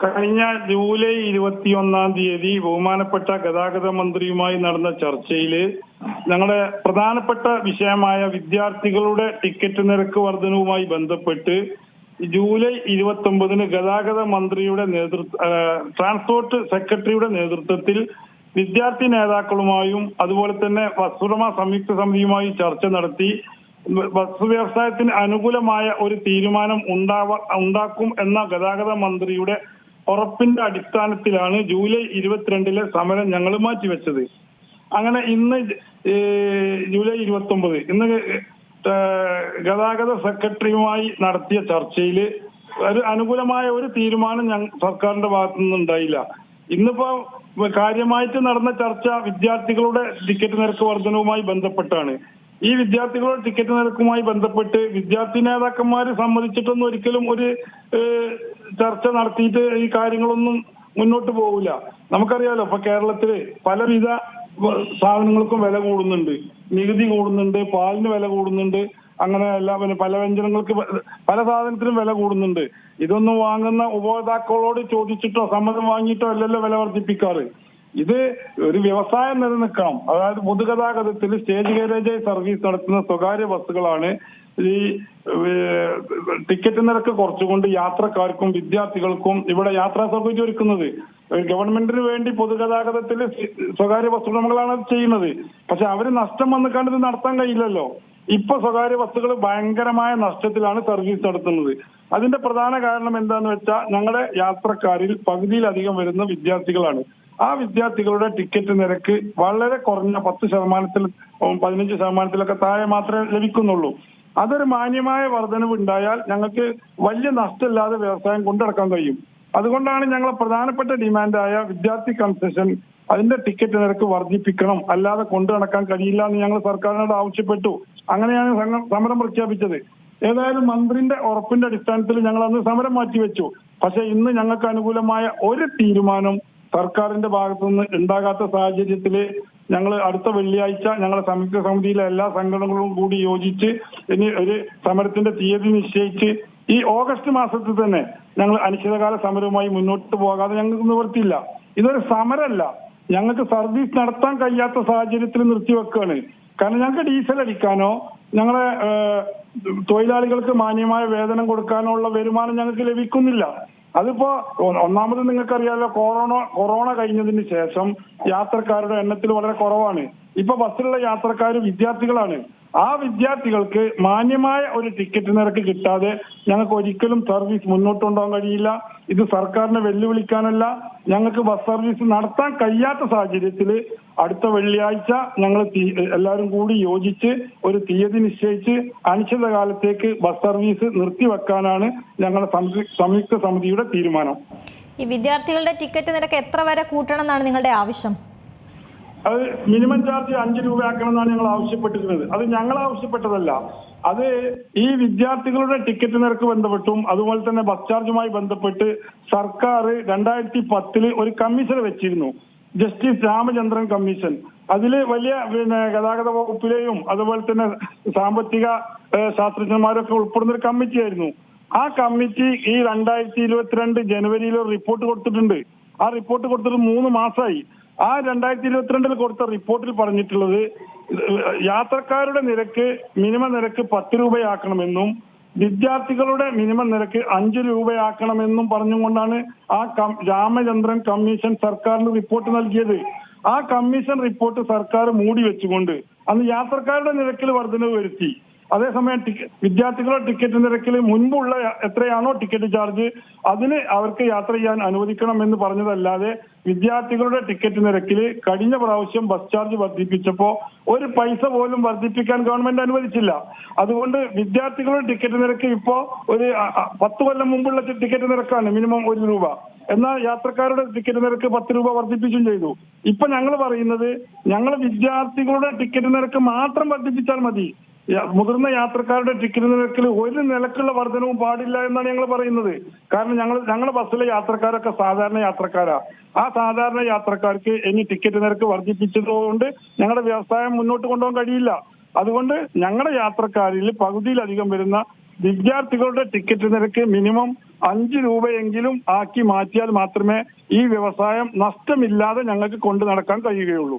കഴിഞ്ഞ ജൂലൈ ഇരുപത്തിയൊന്നാം തീയതി ബഹുമാനപ്പെട്ട ഗതാഗത മന്ത്രിയുമായി നടന്ന ചർച്ചയിൽ ഞങ്ങളുടെ പ്രധാനപ്പെട്ട വിഷയമായ വിദ്യാർത്ഥികളുടെ ടിക്കറ്റ് നിരക്ക് വർധനവുമായി ബന്ധപ്പെട്ട് ജൂലൈ ഇരുപത്തി ഒമ്പതിന് ഗതാഗത മന്ത്രിയുടെ നേതൃത്വ ട്രാൻസ്പോർട്ട് സെക്രട്ടറിയുടെ നേതൃത്വത്തിൽ വിദ്യാർത്ഥി നേതാക്കളുമായും അതുപോലെ തന്നെ വസ്തുടമ സംയുക്ത സമിതിയുമായി ചർച്ച നടത്തി ബസ് വ്യവസായത്തിന് അനുകൂലമായ ഒരു തീരുമാനം ഉണ്ടാവ ഉണ്ടാക്കും എന്ന ഗതാഗത മന്ത്രിയുടെ ഉറപ്പിന്റെ അടിസ്ഥാനത്തിലാണ് ജൂലൈ ഇരുപത്തിരണ്ടിലെ സമരം ഞങ്ങൾ മാറ്റിവെച്ചത്. അങ്ങനെ ഇന്ന് ജൂലൈ ഇരുപത്തി ഒമ്പത് ഇന്ന് ഗതാഗത സെക്രട്ടറിയുമായി നടത്തിയ ചർച്ചയിൽ ഒരു അനുകൂലമായ ഒരു തീരുമാനം സർക്കാരിന്റെ ഭാഗത്തു നിന്നുണ്ടായില്ല ഇന്നിപ്പോ കാര്യമായിട്ട് നടന്ന ചർച്ച വിദ്യാർത്ഥികളുടെ ടിക്കറ്റ് നിരക്ക് വർധനവുമായി ബന്ധപ്പെട്ടാണ്. ഈ വിദ്യാർത്ഥികളുടെ ടിക്കറ്റ് നിരക്കുമായി ബന്ധപ്പെട്ട് വിദ്യാർത്ഥി നേതാക്കന്മാർ സമ്മതിച്ചിട്ടൊന്നും ഒരിക്കലും ഒരു ചർച്ച നടത്തിയിട്ട് ഈ കാര്യങ്ങളൊന്നും മുന്നോട്ട് പോകില്ല നമുക്കറിയാലോ ഇപ്പൊ കേരളത്തിൽ പലവിധ സാധനങ്ങൾക്കും വില കൂടുന്നുണ്ട്. നികുതി കൂടുന്നുണ്ട് പാലിന് വില കൂടുന്നുണ്ട് അങ്ങനെ എല്ലാ പിന്നെ പല വ്യഞ്ജനങ്ങൾക്ക് പല സാധനത്തിനും വില കൂടുന്നുണ്ട്. ഇതൊന്നും വാങ്ങുന്ന ഉപഭോക്താക്കളോട് ചോദിച്ചിട്ടോ സമ്മതം വാങ്ങിയിട്ടോ അല്ലല്ലോ വില വർദ്ധിപ്പിക്കാറ്. ഇത് ഒരു വ്യവസായം നിലനിൽക്കണം. അതായത് പൊതുഗതാഗതത്തിൽ സ്റ്റേജ് ഗാരേജ് സർവീസ് നടത്തുന്ന സ്വകാര്യ ബസ്സുകളാണ് ഈ ടിക്കറ്റ് നിരക്ക് കുറച്ചുകൊണ്ട് യാത്രക്കാർക്കും വിദ്യാർത്ഥികൾക്കും ഇവിടെ യാത്രാ സൗകര്യം ഒരുക്കുന്നത്. ഗവൺമെന്റിന് വേണ്ടി പൊതുഗതാഗതത്തിൽ സ്വകാര്യ ബസ് ഉടമകളാണ് ചെയ്യുന്നത്. പക്ഷെ അവർ നഷ്ടം വന്നിക്കാണ്ട് ഇത് നടത്താൻ കഴിയില്ലല്ലോ. ഇപ്പൊ സ്വകാര്യ ബസ്സുകൾ ഭയങ്കരമായ നഷ്ടത്തിലാണ് സർവീസ് നടത്തുന്നത്. അതിന്റെ പ്രധാന കാരണം എന്താന്ന് വെച്ചാൽ ഞങ്ങളുടെ യാത്രക്കാരിൽ പകുതിയിലധികം വരുന്ന വിദ്യാർത്ഥികളാണ്. ആ വിദ്യാർത്ഥികളുടെ ടിക്കറ്റ് നിരക്ക് വളരെ കുറഞ്ഞ പത്ത് ശതമാനത്തിൽ പതിനഞ്ച് ശതമാനത്തിലൊക്കെ താഴെ മാത്രമേ ലഭിക്കുന്നുള്ളൂ. അതൊരു മാന്യമായ വർധനവ് ഉണ്ടായാൽ ഞങ്ങൾക്ക് വലിയ നഷ്ടമില്ലാതെ വ്യവസായം കൊണ്ടുനടക്കാൻ കഴിയും. അതുകൊണ്ടാണ് ഞങ്ങളെ പ്രധാനപ്പെട്ട ഡിമാൻഡായ വിദ്യാർത്ഥി കൺസെഷൻ അതിന്റെ ടിക്കറ്റ് നിരക്ക് വർദ്ധിപ്പിക്കണം. അല്ലാതെ കൊണ്ടു നടക്കാൻ കഴിയില്ല എന്ന് ഞങ്ങൾ സർക്കാരിനോട് ആവശ്യപ്പെട്ടു. അങ്ങനെയാണ് സമരം പ്രഖ്യാപിച്ചത്. ഏതായാലും മന്ത്രിന്റെ ഉറപ്പിന്റെ അടിസ്ഥാനത്തിൽ ഞങ്ങൾ അന്ന് സമരം മാറ്റിവെച്ചു. പക്ഷെ ഇന്ന് ഞങ്ങൾക്ക് അനുകൂലമായ ഒരു തീരുമാനം സർക്കാരിന്റെ ഭാഗത്തുനിന്ന് ഉണ്ടാകാത്ത സാഹചര്യത്തിൽ ഞങ്ങൾ അടുത്ത വെള്ളിയാഴ്ച ഞങ്ങളുടെ സംയുക്ത സമിതിയിലെ എല്ലാ സംഘടനകളും കൂടി യോജിച്ച് ഇനി ഒരു സമരത്തിന്റെ തീയതി നിശ്ചയിച്ച് ഈ ഓഗസ്റ്റ് മാസത്തിൽ തന്നെ ഞങ്ങൾ അനിശ്ചിതകാല സമരവുമായി മുന്നോട്ട് പോകാതെ ഞങ്ങൾക്ക് നിവൃത്തിയില്ല. ഇതൊരു സമരമല്ല. ഞങ്ങൾക്ക് സർവീസ് നടത്താൻ കഴിയാത്ത സാഹചര്യത്തിൽ നിർത്തിവെക്കുകയാണ് കാരണം ഞങ്ങൾക്ക് ഡീസൽ അടിക്കാനോ ഞങ്ങളെ തൊഴിലാളികൾക്ക് മാന്യമായ വേതനം കൊടുക്കാനോ ഉള്ള വരുമാനം ഞങ്ങൾക്ക് ലഭിക്കുന്നില്ല. അതിപ്പോ ഒന്നാമത് നിങ്ങൾക്കറിയാലോ കൊറോണ കൊറോണ കഴിഞ്ഞതിന് ശേഷം യാത്രക്കാരുടെ എണ്ണത്തിൽ വളരെ കുറവാണ്. ഇപ്പൊ ബസ്സിലുള്ള യാത്രക്കാർ വിദ്യാർത്ഥികളാണ്. ആ വിദ്യാർത്ഥികൾക്ക് മാന്യമായ ഒരു ടിക്കറ്റ് നിരക്ക് കിട്ടാതെ ഞങ്ങൾക്ക് ഒരിക്കലും സർവീസ് മുന്നോട്ട് കൊണ്ടുപോകാൻ കഴിയില്ല. ഇത് സർക്കാരിനെ വെല്ലുവിളിക്കാനല്ല. ഞങ്ങൾക്ക് ബസ് സർവീസ് നടത്താൻ കഴിയാത്ത സാഹചര്യത്തിൽ അടുത്ത വെള്ളിയാഴ്ച ഞങ്ങൾ എല്ലാവരും കൂടി യോജിച്ച് ഒരു തീയതി നിശ്ചയിച്ച് അനിശ്ചിതകാലത്തേക്ക് ബസ് സർവീസ് നിർത്തിവെക്കാനാണ് ഞങ്ങളുടെ സംയുക്ത സമിതിയുടെ തീരുമാനം. ഈ വിദ്യാർത്ഥികളുടെ ടിക്കറ്റ് നിരക്ക് എത്ര വരെ കൂട്ടണം എന്നാണ് നിങ്ങളുടെ ആവശ്യം? അത് മിനിമം ചാർജ് അഞ്ച് രൂപയാക്കണം എന്നാണ് ഞങ്ങൾ ആവശ്യപ്പെട്ടിരുന്നത്. അത് ഞങ്ങൾ ആവശ്യപ്പെട്ടതല്ല. അത് ഈ വിദ്യാർത്ഥികളുടെ ടിക്കറ്റ് നിരക്ക് ബന്ധപ്പെട്ടും അതുപോലെ തന്നെ ബസ് ചാർജുമായി ബന്ധപ്പെട്ട് സർക്കാർ രണ്ടായിരത്തി പത്തിൽ ഒരു കമ്മീഷൻ വെച്ചിരുന്നു. ജസ്റ്റിസ് രാമചന്ദ്രൻ കമ്മീഷൻ അതിൽ വലിയ പിന്നെ ഗതാഗത വകുപ്പിലെയും അതുപോലെ തന്നെ സാമ്പത്തിക ശാസ്ത്രജ്ഞന്മാരൊക്കെ ഉൾപ്പെടുന്ന ഒരു കമ്മിറ്റിയായിരുന്നു ആ കമ്മിറ്റി ഈ രണ്ടായിരത്തി ഇരുപത്തിരണ്ട് ജനുവരിയിൽ ഒരു റിപ്പോർട്ട് കൊടുത്തിട്ടുണ്ട്. ആ റിപ്പോർട്ട് കൊടുത്തിട്ട് മൂന്ന് മാസമായി ആ രണ്ടായിരത്തി ഇരുപത്തിരണ്ടിൽ കൊടുത്ത റിപ്പോർട്ടിൽ പറഞ്ഞിട്ടുള്ളത് യാത്രക്കാരുടെ നിരക്ക് മിനിമം നിരക്ക് പത്ത് രൂപയാക്കണമെന്നും വിദ്യാർത്ഥികളുടെ മിനിമം നിരക്ക് അഞ്ച് രൂപയാക്കണമെന്നും പറഞ്ഞുകൊണ്ടാണ് ആ രാമചന്ദ്രൻ കമ്മീഷൻ സർക്കാരിന് റിപ്പോർട്ട് നൽകിയത്. ആ കമ്മീഷൻ റിപ്പോർട്ട് സർക്കാർ മൂടി വെച്ചുകൊണ്ട് അന്ന് യാത്രക്കാരുടെ നിരക്കിൽ വർധനവ് വരുത്തി. അതേസമയം വിദ്യാർത്ഥികളുടെ ടിക്കറ്റ് നിരക്കിൽ മുൻപുള്ള എത്രയാണോ ടിക്കറ്റ് ചാർജ് അതിന് അവർക്ക് യാത്ര ചെയ്യാൻ അനുവദിക്കണം എന്ന് പറഞ്ഞതല്ലാതെ വിദ്യാർത്ഥികളുടെ ടിക്കറ്റ് നിരക്കിൽ കഴിഞ്ഞ പ്രാവശ്യം ബസ് ചാർജ് വർദ്ധിപ്പിച്ചപ്പോ ഒരു പൈസ പോലും വർദ്ധിപ്പിക്കാൻ ഗവൺമെന്റ് അനുവദിച്ചില്ല. അതുകൊണ്ട് വിദ്യാർത്ഥികളുടെ ടിക്കറ്റ് നിരക്ക് ഇപ്പോ ഒരു പത്ത് കൊല്ലം മുമ്പുള്ള ടിക്കറ്റ് നിരക്കാണ് മിനിമം ഒരു രൂപ. എന്നാൽ യാത്രക്കാരുടെ ടിക്കറ്റ് നിരക്ക് പത്ത് രൂപ വർദ്ധിപ്പിച്ചും ചെയ്തു. ഇപ്പൊ ഞങ്ങൾ പറയുന്നത് ഞങ്ങൾ വിദ്യാർത്ഥികളുടെ ടിക്കറ്റ് നിരക്ക് മാത്രം വർദ്ധിപ്പിച്ചാൽ മതി. മുതിർന്ന യാത്രക്കാരുടെ ടിക്കറ്റ് നിരക്കിൽ ഒരു നിലക്കുള്ള വർധനവും പാടില്ല എന്നാണ് ഞങ്ങൾ പറയുന്നത്. കാരണം ഞങ്ങൾ ഞങ്ങളുടെ ബസ്സിലെ യാത്രക്കാരൊക്കെ സാധാരണ യാത്രക്കാരാ. ആ സാധാരണ യാത്രക്കാർക്ക് ഇനി ടിക്കറ്റ് നിരക്ക് വർദ്ധിപ്പിച്ചതുകൊണ്ട് ഞങ്ങളുടെ വ്യവസായം മുന്നോട്ട് കൊണ്ടുപോകാൻ കഴിയില്ല. അതുകൊണ്ട് ഞങ്ങളുടെ യാത്രക്കാരിൽ പകുതിയിലധികം വരുന്ന വിദ്യാർത്ഥികളുടെ ടിക്കറ്റ് നിരക്ക് മിനിമം അഞ്ച് രൂപയെങ്കിലും ആക്കി മാറ്റിയാൽ മാത്രമേ ഈ വ്യവസായം നഷ്ടമില്ലാതെ ഞങ്ങൾക്ക് കൊണ്ടു നടക്കാൻ കഴിയുകയുള്ളൂ.